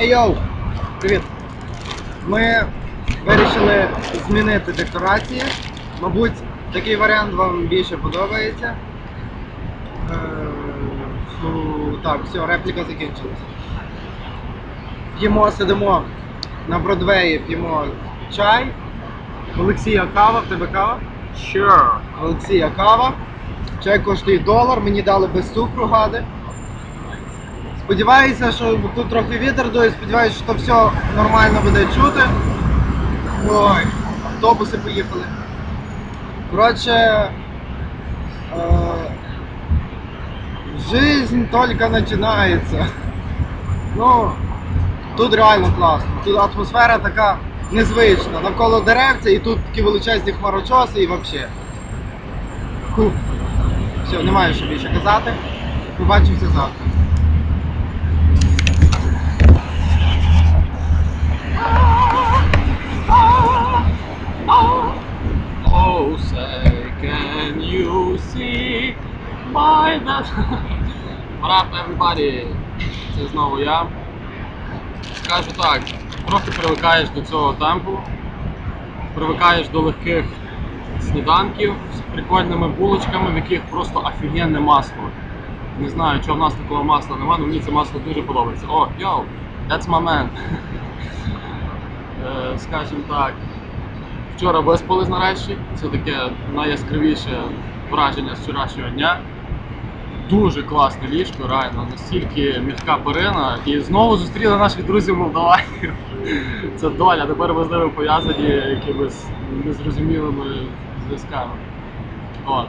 Ей йоу! Привіт! Ми вирішили змінити декорації. Мабуть, такий варіант вам більше подобається. Е, фу, Так, все, репліка закінчилась. П'ємо, сидимо на Бродвеї, п'ємо чай. Олексія кава, в тебе кава? Sure. Олексія кава. Чай коштує долар, мені дали без цукру гади. Сподіваюся, що тут трохи вітер дує, сподіваюся, що все нормально буде чути. Ой, автобуси поїхали. Коротше, е, жизнь тільки починається. Ну, тут реально класно. Тут атмосфера така незвична. Навколо деревця і тут такі величезні хмарочоси і взагалі. Все, немає що більше казати. Побачимося завтра. You see my that? What up, everybody? Це знову я. Скажу так, трохи привикаєш до цього темпу, привикаєш до легких сніданків з прикольними булочками, в яких просто офігенне масло. Не знаю, чого в нас такого масла немає, але мені це масло дуже подобається. О, йоу, that's my man. Е, Скажімо так, Вчора виспались нарешті. Це таке найяскравіше враження з вчорашнього дня. Дуже класне ліжко, реально, настільки м'яка перина. І знову зустріли наших друзів молдаванів. Це доля, тепер ми з ними пов'язані якимись незрозумілими зв'язками. От.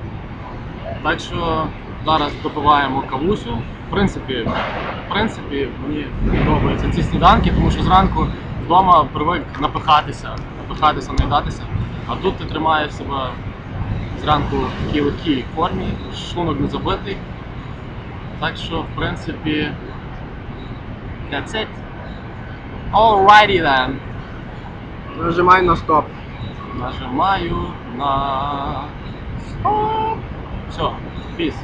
Так що зараз допиваємо кавусю. В принципі, в принципі, мені подобаються ці сніданки, тому що зранку вдома привик напихатися, напихатися, наїдатися. А тут ти тримаєш себе зранку в такій легкій формі, шлунок не забитий. Так що, в принципі, that's it. Alrighty then. Нажимай на стоп. Нажимаю на стоп. Все, peace.